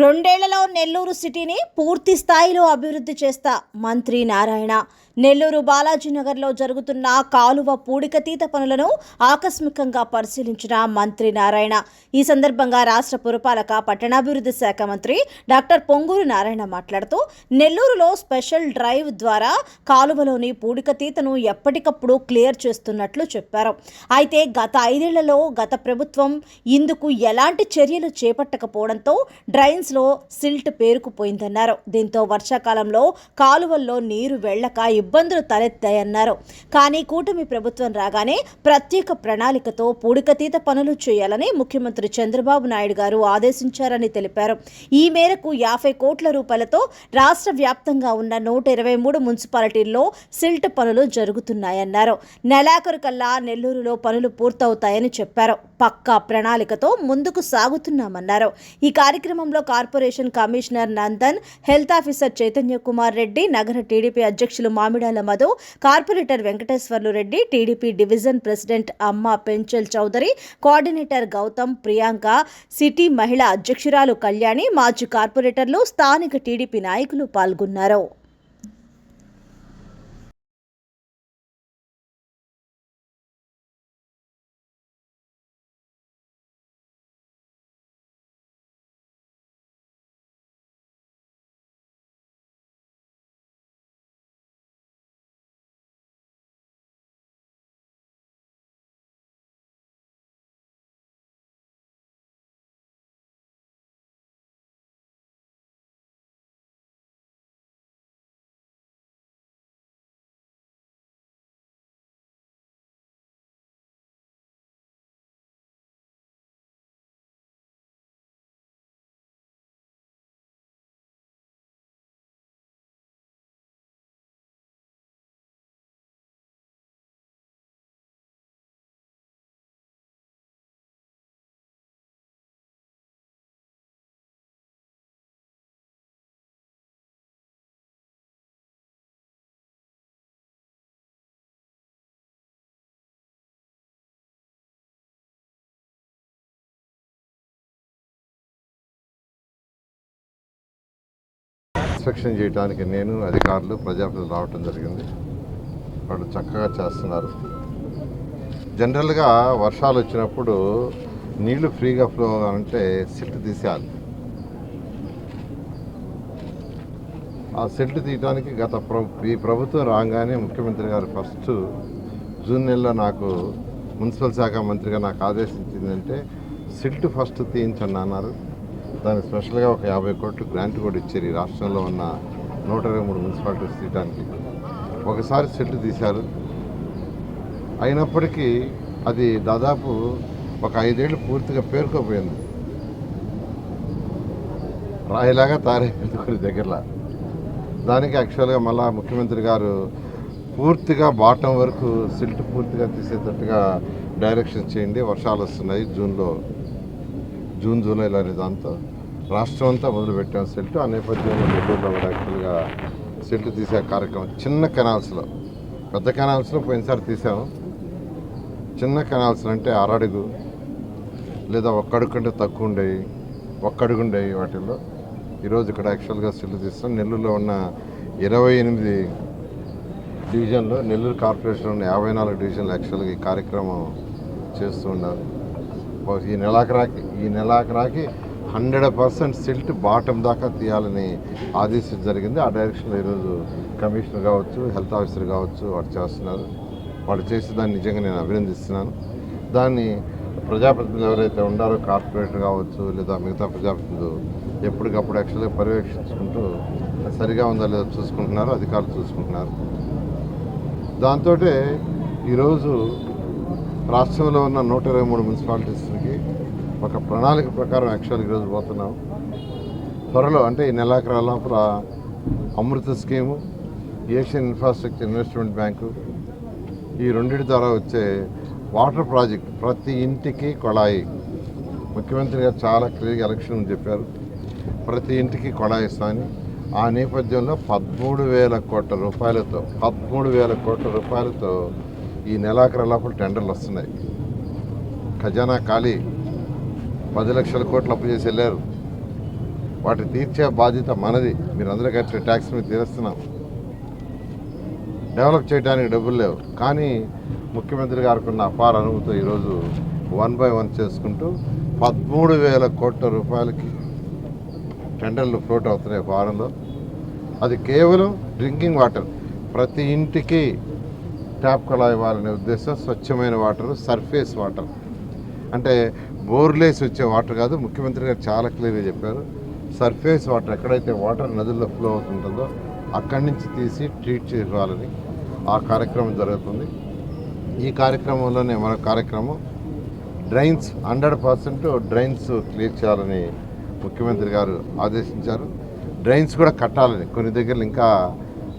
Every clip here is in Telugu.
రెండేళ్ళలో నెల్లూరు సిటీని పూర్తి స్థాయిలో అభివృద్ధి చేస్తా మంత్రి నారాయణ. నెల్లూరు బాలాజీనగర్లో జరుగుతున్న కాలువ పూడికతీత పనులను ఆకస్మికంగా పరిశీలించిన మంత్రి నారాయణ. ఈ సందర్భంగా రాష్ట్ర పురపాలక పట్టణాభివృద్ధి శాఖ మంత్రి డాక్టర్ పొంగూరు నారాయణ మాట్లాడుతూ నెల్లూరులో స్పెషల్ డ్రైవ్ ద్వారా కాలువలోని పూడికతీతను ఎప్పటికప్పుడు క్లియర్ చేస్తున్నట్లు చెప్పారు. అయితే గత ఐదేళ్ళలో గత ప్రభుత్వం ఇందుకు ఎలాంటి చర్యలు చేపట్టకపోవడంతో డ్రైన్స్లో సిల్ట్ పేరుకుపోయిందన్నారు. దీంతో వర్షాకాలంలో కాలువల్లో నీరు వెళ్ళక ఇబ్బందులు తలెత్తాయన్నారు. కానీ కూటమి ప్రభుత్వం రాగానే ప్రత్యేక ప్రణాళికతో పూడికతీత పనులు చేయాలని ముఖ్యమంత్రి చంద్రబాబు నాయుడు గారు ఆదేశించారని తెలిపారు. ఈ మేరకు యాభై కోట్ల రూపాయలతో రాష్ట్ర వ్యాప్తంగా ఉన్న నూట ఇరవై మూడు మున్సిపాలిటీల్లో సిల్ట్ పనులు జరుగుతున్నాయన్నారు. నెలాఖరు కల్లా నెల్లూరులో పనులు పూర్తవుతాయని చెప్పారు. పక్కా ప్రణాళికతో ముందుకు సాగుతున్నామన్నారు. ఈ కార్యక్రమంలో corporation commissioner Nandan health officer Chaitanya Kumar Reddy నగర టీడీపీ అధ్యక్షులు Mamidala Madhu corporator Venkateswarlu Reddy TDP division president Amma Penchal Chowdary coordinator Gautam Priyanka city మహిళా అధ్యక్షురాలు కళ్యాణి మాజీ కార్పొరేటర్లు స్థానిక టీడీపీ నాయకులు పాల్గొన్నారు. ఇన్స్పెక్షన్ చేయడానికి నేను అధికారులు ప్రజాప్రతినిధులు రావటం జరిగింది. వాళ్ళు చక్కగా చేస్తున్నారు. జనరల్గా వర్షాలు వచ్చినప్పుడు నీళ్ళు ఫ్రీగా ఫ్లో అవ్వాలంటే సిల్ట్ తీసేయాలి. ఆ సిల్ట్ తీయడానికి గత ప్ర ఈ ప్రభుత్వం రాగానే ముఖ్యమంత్రి గారు ఫస్ట్ జూన్ నెలలో నాకు మున్సిపల్ శాఖ మంత్రిగా నాకు ఆదేశించిందంటే సిల్ట్ ఫస్ట్ తీయించండి అన్నారు. దానికి స్పెషల్గా ఒక యాభై కోట్లు గ్రాంట్ కూడా ఇచ్చారు ఈ రాష్ట్రంలో ఉన్న నూట ఇరవై మూడు మున్సిపాలిటీస్ తీయడానికి ఒకసారి సెట్లు తీశారు. అయినప్పటికీ అది దాదాపు ఒక ఐదేళ్ళు పూర్తిగా పేరుకోపోయింది. రాయిలాగా తయారైంది కొన్ని దగ్గరలో. దానికి యాక్చువల్గా మళ్ళా ముఖ్యమంత్రి గారు పూర్తిగా బాటం వరకు సిల్ట్ పూర్తిగా తీసేటట్టుగా డైరెక్షన్ చేయండి. వర్షాలు వస్తున్నాయి జూన్లో. జూన్ జూలైలో అనే దాంతో. రాష్ట్రం అంతా మొదలుపెట్టాం సెల్ట్. ఆ నేపథ్యంలో నెల్లూరులో కూడా యాక్చువల్గా సెల్ట్ తీసే కార్యక్రమం చిన్న కెనాల్స్లో. పెద్ద కెనాల్స్లో పోయినసారి తీసాము చిన్న కెనాల్స్ అంటే అరడుగు లేదా ఒక్కడుగు కంటే తక్కువ ఉండేవి ఒక్కడుగు ఉండేవి వాటిల్లో. ఈరోజు ఇక్కడ యాక్చువల్గా సెల్ట్ తీస్తాం నెల్లూరులో ఉన్న ఇరవై ఎనిమిది డివిజన్లో నెల్లూరు కార్పొరేషన్ ఉన్న యాభై నాలుగు డివిజన్లు యాక్చువల్గా ఈ కార్యక్రమం చేస్తూ ఉన్నారు. ఈ నెలాఖరాకి ఈ నెలాఖరాకి హండ్రెడ్ పర్సెంట్ సిల్ట్ బాటం దాకా తీయాలని ఆదేశం జరిగింది. ఆ డైరెక్షన్లో ఈరోజు కమిషనర్ కావచ్చు హెల్త్ ఆఫీసర్ కావచ్చు వాడు చేస్తున్నారు. వాళ్ళు చేసి దాన్ని నిజంగా నేను అభినందిస్తున్నాను. దాన్ని ప్రజాప్రతినిధులు ఎవరైతే ఉండారో కార్పొరేటర్ కావచ్చు లేదా మిగతా ప్రజాప్రతినిధులు ఎప్పటికప్పుడు యాక్చువల్గా పర్యవేక్షించుకుంటూ సరిగా ఉందా లేదా చూసుకుంటున్నారు అధికారులు చూసుకుంటున్నారు. దాంతో ఈరోజు రాష్ట్రంలో ఉన్న నూట ఇరవై మూడు మున్సిపాలిటీస్కి ఒక ప్రణాళిక ప్రకారం యాక్చువల్గా ఈరోజు పోతున్నాం. త్వరలో అంటే ఈ నెలాఖరు లోపల Amrut scheme Asian infrastructure investment bank ఈ రెండింటి ద్వారా వచ్చే వాటర్ ప్రాజెక్ట్ ప్రతి ఇంటికి కొళాయి. ముఖ్యమంత్రి గారు చాలా క్లియర్గా ఎలక్షన్ చెప్పారు. ప్రతి ఇంటికి కొళాయి ఇస్తామని. ఆ నేపథ్యంలో పదమూడు వేల కోట్ల రూపాయలతో పదమూడు వేల కోట్ల రూపాయలతో ఈ నెలాఖరు లోపల టెండర్లు వస్తున్నాయి. ఖజానా ఖాళీ. పది లక్షల కోట్లు అప్పు చేసి వెళ్ళారు. వాటి తీర్చే బాధ్యత మనది. మీరందరూ కట్టిన ట్యాక్స్ మీద తీరుస్తున్నాం. డెవలప్ చేయడానికి డబ్బులు లేవు. కానీ ముఖ్యమంత్రి గారికి ఉన్న అపార అనుభూతితో ఈరోజు వన్ బై వన్ చేసుకుంటూ పదమూడు వేల కోట్ల రూపాయలకి టెండర్లు ఫ్లోట్ అవుతున్నాయి వారంలో. అది కేవలం డ్రింకింగ్ వాటర్. ప్రతి ఇంటికి ట్యాప్ కళ ఇవ్వాలనే ఉద్దేశం స్వచ్ఛమైన వాటర్ సర్ఫేస్ వాటర్. అంటే బోర్లేసి వచ్చే వాటర్ కాదు. ముఖ్యమంత్రి గారు చాలా క్లియర్గా చెప్పారు. సర్ఫేస్ వాటర్ ఎక్కడైతే వాటర్ నదుల్లో ఫ్లో అవుతుంటుందో అక్కడి నుంచి తీసి ట్రీట్ చేయాలని ఆ కార్యక్రమం జరుగుతుంది. ఈ కార్యక్రమంలోనే మన కార్యక్రమం. Drains hundred percent drains clear చేయాలని ముఖ్యమంత్రి గారు ఆదేశించారు. డ్రైన్స్ కూడా కట్టాలని కొన్ని దగ్గర ఇంకా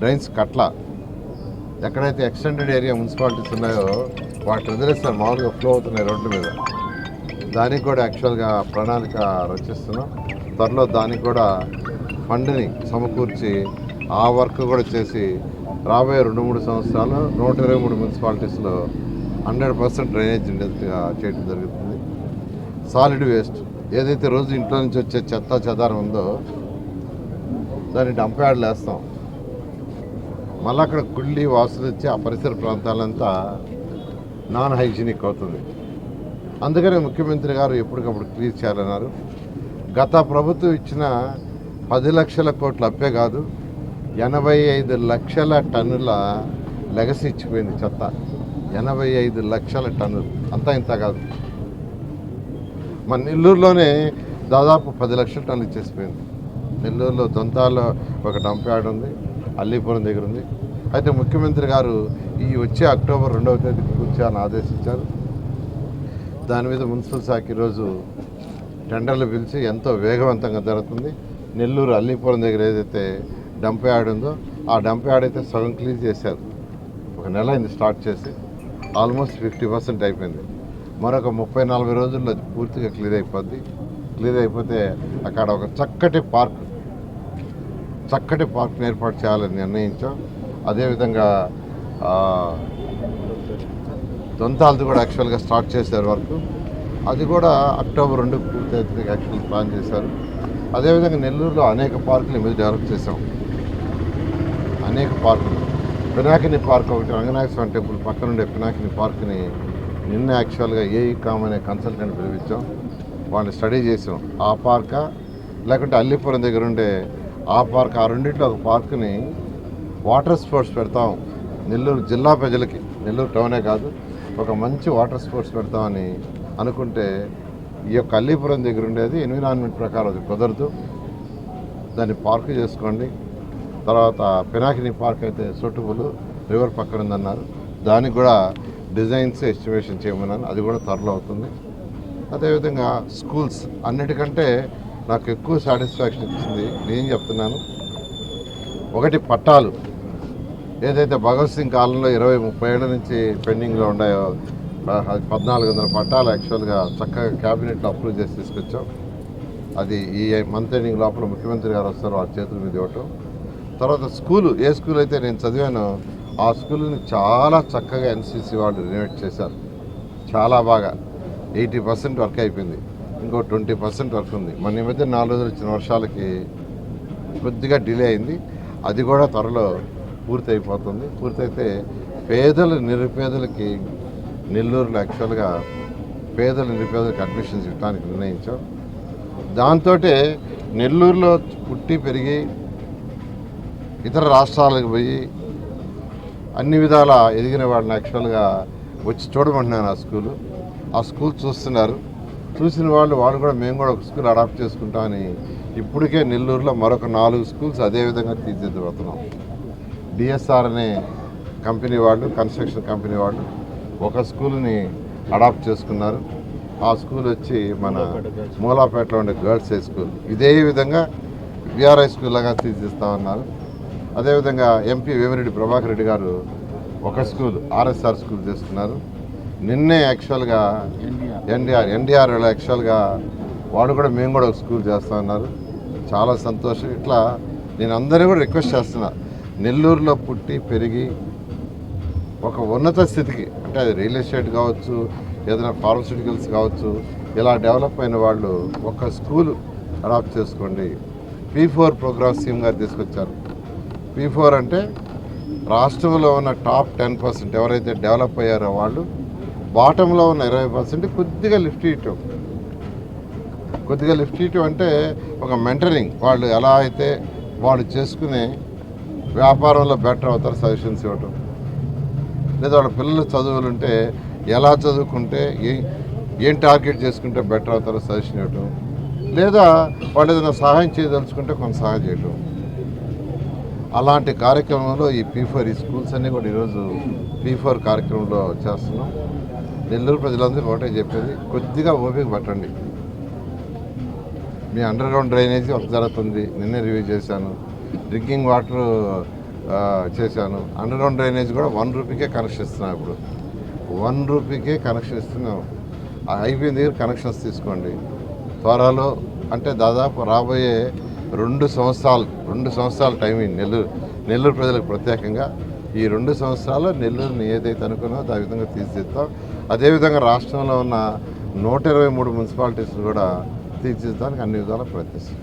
డ్రైన్స్ కట్ల ఎక్కడైతే ఎక్స్టెండెడ్ ఏరియా మున్సిపాలిటీస్ ఉన్నాయో వాటి వదిలేస్తారు మామూలుగా ఫ్లో అవుతున్నాయి రోడ్డు మీద. దానికి కూడా యాక్చువల్గా ప్రణాళిక రచిస్తున్నాం. త్వరలో దానికి కూడా ఫండ్ని సమకూర్చి ఆ వర్క్ కూడా చేసి రాబోయే రెండు మూడు సంవత్సరాలు నూట ఇరవై మూడు మున్సిపాలిటీస్లో హండ్రెడ్ పర్సెంట్ డ్రైనేజ్ చేయడం జరుగుతుంది. సాలిడ్ వేస్ట్ ఏదైతే రోజు ఇంట్లో నుంచి వచ్చే చెత్త చెదారం ఉందో దాన్ని డంప్ యార్డ్లు వేస్తాం. మళ్ళీ అక్కడ కుళ్ళి వాసన వచ్చి ఆ పరిసర ప్రాంతాలంతా నాన్ హైజీనిక్ అవుతుంది. అందుకనే ముఖ్యమంత్రి గారు ఎప్పటికప్పుడు క్లియర్ చేయాలన్నారు. గత ప్రభుత్వం ఇచ్చిన పది లక్షల కోట్ల అప్పే కాదు ఎనభై ఐదు లక్షల టన్నుల లెగసి ఇచ్చిపోయింది చెత్త. ఎనభై ఐదు లక్షల టన్నులు. అంతా ఇంత కాదు. మన నెల్లూరులోనే దాదాపు పది లక్షల టన్నులు ఇచ్చేసిపోయింది. నెల్లూరులో దొంతాల్లో ఒక డంప్ యార్డ్ ఉంది అల్లీపురం దగ్గర ఉంది. అయితే ముఖ్యమంత్రి గారు ఈ వచ్చే అక్టోబర్ రెండవ తేదీ కూర్చొని ఆదేశించారు. దాని మీద మున్సిపల్ శాఖ ఈరోజు టెండర్లు పిలిచి ఎంతో వేగవంతంగా జరుగుతుంది. నెల్లూరు అల్లిపురం దగ్గర ఏదైతే డంప్ యార్డ్ ఉందో ఆ డంప్ యార్డ్ అయితే సగం క్లీన్ చేశారు. ఒక నెల అయింది స్టార్ట్ చేసి. ఆల్మోస్ట్ ఫిఫ్టీ పర్సెంట్ అయిపోయింది. మరొక ముప్పై నలభై రోజుల్లో అది పూర్తిగా క్లియర్ అయిపోద్ది. క్లియర్ అయిపోతే అక్కడ ఒక చక్కటి పార్క్ చక్కటి పార్క్ని ఏర్పాటు చేయాలని నిర్ణయించాం. అదేవిధంగా దొంతాలది కూడా యాక్చువల్గా స్టార్ట్ చేశారు వర్క్. అది కూడా అక్టోబర్ రెండు పూర్తి యాక్చువల్ ప్లాన్ చేశారు. అదేవిధంగా నెల్లూరులో అనేక పార్కులు మీద డెవలప్ చేసాం అనేక పార్కులు. పినాకిని పార్క్ ఒకటి రంగనాథ స్వామి టెంపుల్ పక్కన ఉండే పినాకిని పార్క్ని నిన్న యాక్చువల్గా ఏఈ కామ్ అనే కన్సల్టెంట్ పిలిపించాం. వాళ్ళని స్టడీ చేసాం ఆ పార్కా లేకుంటే అల్లిపురం దగ్గర ఉండే ఆ పార్క్ ఆ రెండింటిలో ఒక పార్క్ని వాటర్ స్పోర్ట్స్ పెడతాం. నెల్లూరు జిల్లా ప్రజలకి. నెల్లూరు టౌనే కాదు. ఒక మంచి వాటర్ స్పోర్ట్స్ పెడతామని అనుకుంటే ఈ యొక్క అల్లీపురం దగ్గర ఉండేది ఎన్విరాన్మెంట్ ప్రకారం అది కుదరదు. దాన్ని పార్క్ చేసుకోండి. తర్వాత పినాకిని పార్క్ అయితే సూటబుల్ రివర్ పక్కన ఉందన్నారు. దానికి కూడా డిజైన్స్ ఎస్టిమేషన్ చేయమన్నాను. అది కూడా త్వరలో అవుతుంది. అదేవిధంగా స్కూల్స్ అన్నిటికంటే నాకు ఎక్కువ సాటిస్ఫాక్షన్ ఇచ్చింది నేను చెప్తున్నాను. ఒకటి పట్టాలు. ఏదైతే భగత్ సింగ్ కాలంలో ఇరవై ముప్పై ఏళ్ళ నుంచి పెండింగ్లో ఉన్నాయో పద్నాలుగు వందల పట్టాలు యాక్చువల్గా చక్కగా క్యాబినెట్లో అప్రూవ్ చేసి తీసుకొచ్చాం. అది ఈ మంత్ ఎండింగ్ లోపల ముఖ్యమంత్రి గారు వస్తారు వాళ్ళ చేతుల మీద ఇవ్వటం తర్వాత స్కూలు ఏ స్కూల్ అయితే నేను చదివానో ఆ స్కూల్ని చాలా చక్కగా ఎన్సీసీ వాళ్ళు రినోవేట్ చేశారు. చాలా బాగా. ఎయిటీ పర్సెంట్ వర్క్ అయిపోయింది. ఇంకో ట్వంటీ పర్సెంట్ వర్క్ ఉంది. మన ఈ మధ్య నాలుగు రోజులు వచ్చిన వర్షాలకి కొద్దిగా డిలే అయింది. అది కూడా త్వరలో పూర్తి అయిపోతుంది పూర్తయితే పేదలు నిరుపేదలకి నెల్లూరులో యాక్చువల్గా పేదల నిరుపేదలకు అడ్మిషన్స్ ఇవ్వడానికి నిర్ణయించాం. దాంతో నెల్లూరులో పుట్టి పెరిగి ఇతర రాష్ట్రాలకు పోయి అన్ని విధాల ఎదిగిన వాళ్ళని యాక్చువల్గా వచ్చి చూడమంటున్నాను ఆ స్కూలు. ఆ స్కూల్ చూస్తున్నారు. చూసిన వాళ్ళు వాళ్ళు కూడా మేము కూడా ఒక స్కూల్ అడాప్ట్ చేసుకుంటామని ఇప్పటికే నెల్లూరులో మరొక నాలుగు స్కూల్స్ అదే విధంగా తీర్చిదిద్దుతున్నాం. డిఎస్ఆర్ అనే కంపెనీ వాళ్ళు కన్స్ట్రక్షన్ కంపెనీ వాళ్ళు ఒక స్కూల్ని అడాప్ట్ చేసుకున్నారు. ఆ స్కూల్ వచ్చి మన మూలాపేటలో ఉండే గర్ల్స్ హై స్కూల్. ఇదే విధంగా విఆర్ఐ స్కూల్ లాగా తీర్చిదిస్తామన్నారు అదేవిధంగా ఎంపీ వేమిరెడ్డి ప్రభాకర్ రెడ్డి గారు ఒక స్కూల్ ఆర్ఎస్ఆర్ స్కూల్ చేసుకున్నారు నిన్నే యాక్చువల్గా ఎన్డీఆర్ ఎన్డీఆర్ యాక్చువల్గా వాడు కూడా మేము కూడా ఒక స్కూల్ చేస్తా ఉన్నారు. చాలా సంతోషం. ఇట్లా నేను అందరినీ కూడా రిక్వెస్ట్ చేస్తున్నా. నెల్లూరులో పుట్టి పెరిగి ఒక ఉన్నత స్థితికి అంటే అది రియల్ ఎస్టేట్ కావచ్చు ఏదైనా ఫార్మస్యూటికల్స్ కావచ్చు ఇలా డెవలప్ అయిన వాళ్ళు ఒక స్కూల్ అడాప్ట్ చేసుకోండి. పీ ఫోర్ ప్రోగ్రామ్ సీఎం గారు తీసుకొచ్చారు. పీ ఫోర్ అంటే రాష్ట్రంలో ఉన్న టాప్ టెన్ పర్సెంట్ ఎవరైతే డెవలప్ అయ్యారో వాళ్ళు బాటంలో ఉన్న ఇరవై పర్సెంట్ కొద్దిగా లిఫ్ట్ ఇవ్వటం కొద్దిగా లిఫ్ట్ ఇవ్వటం అంటే ఒక మెంటరింగ్ వాళ్ళు ఎలా అయితే వాళ్ళు చేసుకునే వ్యాపారంలో బెటర్ అవుతారు సజెషన్స్ ఇవ్వటం. లేదా వాళ్ళ పిల్లలు చదువులు ఉంటే ఎలా చదువుకుంటే ఏ ఏం టార్గెట్ చేసుకుంటే బెటర్ అవుతారో సజెషన్ ఇవ్వటం. లేదా వాళ్ళు ఏదైనా సహాయం చేయదలుచుకుంటే కొంత సహాయం చేయటం. అలాంటి కార్యక్రమంలో ఈ పీ ఫోర్ ఈ స్కూల్స్ అన్నీ కూడా ఈరోజు పీ ఫోర్ కార్యక్రమంలో చేస్తున్నాం. నెల్లూరు ప్రజలందరికీ ఒకటే చెప్పేది కొద్దిగా ఓపిక పట్టండి. మీ అండర్ గ్రౌండ్ డ్రైనేజీ ఒక జరుగుతుంది నిన్నే రివ్యూ చేశాను. డ్రింకింగ్ వాటర్ చేశాను. అండర్ గ్రౌండ్ డ్రైనేజ్ కూడా వన్ రూపీకే కనెక్షన్ ఇస్తున్నాం ఇప్పుడు. వన్ రూపీకే కనెక్షన్ ఇస్తున్నాం అయిపోయిన దగ్గర కనెక్షన్స్ తీసుకోండి. త్వరలో అంటే దాదాపు రాబోయే రెండు సంవత్సరాలు రెండు సంవత్సరాల టైం నెల్లూరు నెల్లూరు ప్రజలకు ప్రత్యేకంగా ఈ రెండు సంవత్సరాలు నెల్లూరుని ఏదైతే అనుకున్నా ఆ విధంగా తీర్చిదిద్దాం. అదేవిధంగా రాష్ట్రంలో ఉన్న నూట ఇరవై మూడు మున్సిపాలిటీస్ కూడా తీర్చిదిద్దడానికి అన్ని విధాలు ప్రయత్నిస్తాం